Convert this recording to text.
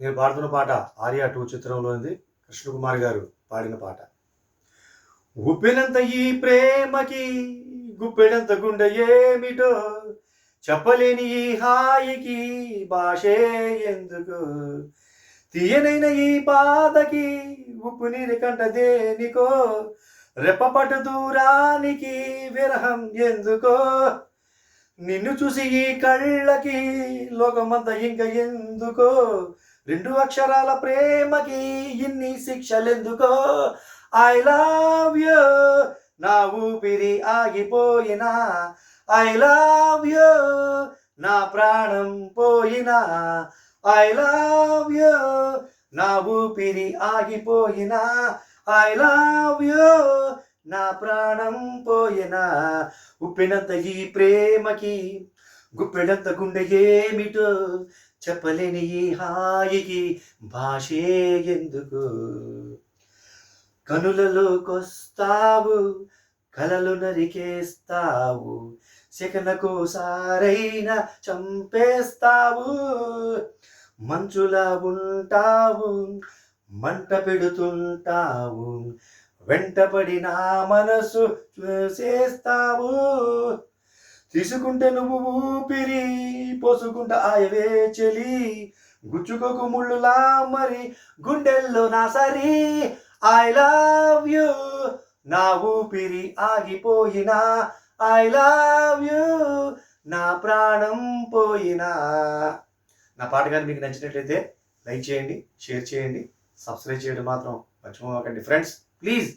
నేను పాడుతున్న పాట ఆర్యా టూ చిత్రంలోనిది. కృష్ణకుమార్ గారు పాడిన పాట. ఉప్పినంత ఈ ప్రేమకి గుప్పెడంత గుండె ఏమిటో చెప్పలేని ఈ హాయికి భాషే ఎందుకు? తీయనైన ఈ బాధకి ఉప్పు నీరు కంట దేనికో? రెప్పపటు దూరానికి విరహం ఎందుకో? నిన్ను చూసి ఈ కళ్ళకి లోకమంతా ఇంకా ఎందుకో? రెండు అక్షరాల ప్రేమకి ఇన్ని శిక్షలెందుకో? ఐ లవ్ యూ నా ఊపిరి ఆగిపోయినా. ఐ లవ్ యూ నా ప్రాణం పోయినా. ఐ లవ్ యూ నా ఊపిరి ఆగిపోయినా. ఐ లవ్ యూ నా ప్రాణం పోయినా. ఉప్పినంత ఈ ప్రేమకి గుప్పెడంత గుండె ఏమిటో? చెప్పలేని ఈ హాయికి భాషే ఎందుకు? కనులలోకొస్తావు కలలు నరికేస్తావు సెకనకోసారైనా చంపేస్తావు మంచులా ఉంటావు మంట పెడుతుంటావు వెంటపడి నా మనసు చేస్తావు తీసుకుంటే నువ్వు ఊపిరి పోసుకుంట ఆయవే చెలి. గుచ్చుకోకు ముళ్ళులా మరి గుండెల్లో నా సరి. ఐ లవ్ యూ నా ఊపిరి ఆగిపోయినా ఐ లవ్ యూ నా ప్రాణం పోయినా. నా పాట కానీ మీకు నచ్చినట్లయితే లైక్ చేయండి షేర్ చేయండి సబ్స్క్రైబ్ చేయడం మాత్రం మర్చిపోకండి. Friends please